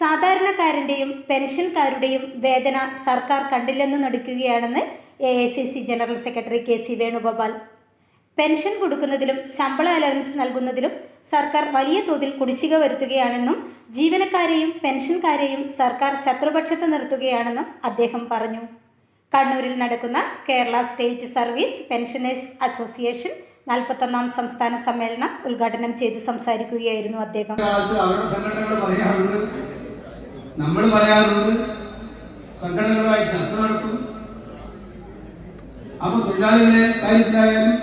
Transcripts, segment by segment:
സാധാരണക്കാരന്റെയും പെൻഷൻകാരുടെയും വേദന സർക്കാർ കണ്ടില്ലെന്ന് നടിക്കുകയാണെന്ന് A I C C general secretary K C Venugopal. Pension കൊടുക്കുന്നതിലും ശമ്പള അലവൻസ് നൽകുന്നതിലും സർക്കാർ വലിയ തോതിൽ കുടിശ്ശിക വരുത്തുകയാണെന്നും ജീവനക്കാരെയും പെൻഷൻകാരെയും സർക്കാർ ശത്രുപക്ഷത്ത് നിർത്തുകയാണെന്നും അദ്ദേഹം പറഞ്ഞു. കണ്ണൂരിൽ നടക്കുന്ന Kerala state service pensioners association നാൽപ്പത്തൊന്നാം സംസ്ഥാന സമ്മേളനം ഉദ്ഘാടനം ചെയ്ത് സംസാരിക്കുകയായിരുന്നു അദ്ദേഹം കാലത്ത് അവരുടെ സംഘടനകൾ പറയാറുണ്ട് നമ്മൾ പറയാറുണ്ട് സംഘടനകളുമായി ചർച്ച നടത്തും. അപ്പൊ തൊഴിലാളികളുടെ കാര്യത്തിലായാലും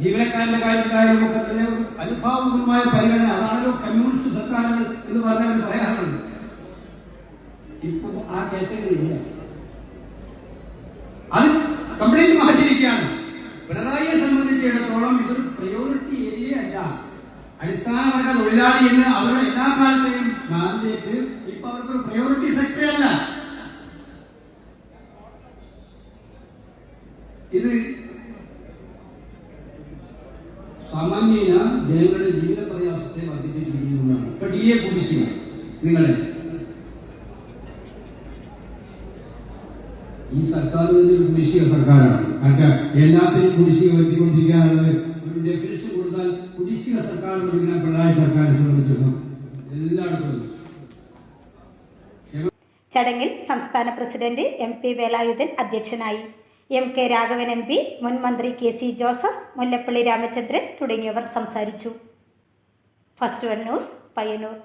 ജീവനക്കാരുടെ കാര്യത്തിലായാലും ഒക്കെ തന്നെ അനുഭാവപൂർവമായ പരിഗണന അതാണല്ലോ കമ്മ്യൂണിസ്റ്റ് സർക്കാരുകൾ എന്ന് പറഞ്ഞാൽ പറയാറുണ്ട്. ഇപ്പൊ ആ കാറ്റഗറി ഇല്ല. അത് കംപ്ലീറ്റ് മാറ്റിയിരിക്കുകയാണ്. പിണറായിയെ സംബന്ധിച്ചിടത്തോളം ഇതൊരു പ്രയോറിറ്റി ഏരിയ അല്ല. അടിസ്ഥാനപരമായ തൊഴിലാളി എന്ന് അവരുടെ എല്ലാ കാലത്തെയും മാൻഡേറ്റ് ഇപ്പൊ അവർക്ക് പ്രയോറിറ്റി സെക്ടർ അല്ല. ഇത് സാമാന്യേന ജനങ്ങളുടെ ജീവിത പ്രയാസത്തെ വർദ്ധിപ്പിച്ചിരിക്കുന്നതാണ് ഇപ്പൊ ഡി എ കുടിശ്ശിക നിങ്ങളെ. ഈ സർക്കാർ തന്നെ കുടിശ്ശിക സർക്കാരാണ്. കാരണം എല്ലാത്തിനും കുടിശ്ശിക വരുത്തിക്കൊണ്ടിരിക്കാനുള്ളത് ഒരു ഡെഫിനേഷൻ കൊടുത്താൽ കുടിശ്ശിക സർക്കാർ എന്ന് പറഞ്ഞാൽ പിണറായി സർക്കാരിനെ സംബന്ധിച്ചിടത്തോളം ചടങ്ങിൽ സംസ്ഥാന പ്രസിഡന്റ് എം പി വേലായുധൻ അധ്യക്ഷനായി. M K Raghavan M P മുൻ മന്ത്രി K C Joseph Mullappally Ramachandran തുടങ്ങിയവർ സംസാരിച്ചു. First one news Payyanur.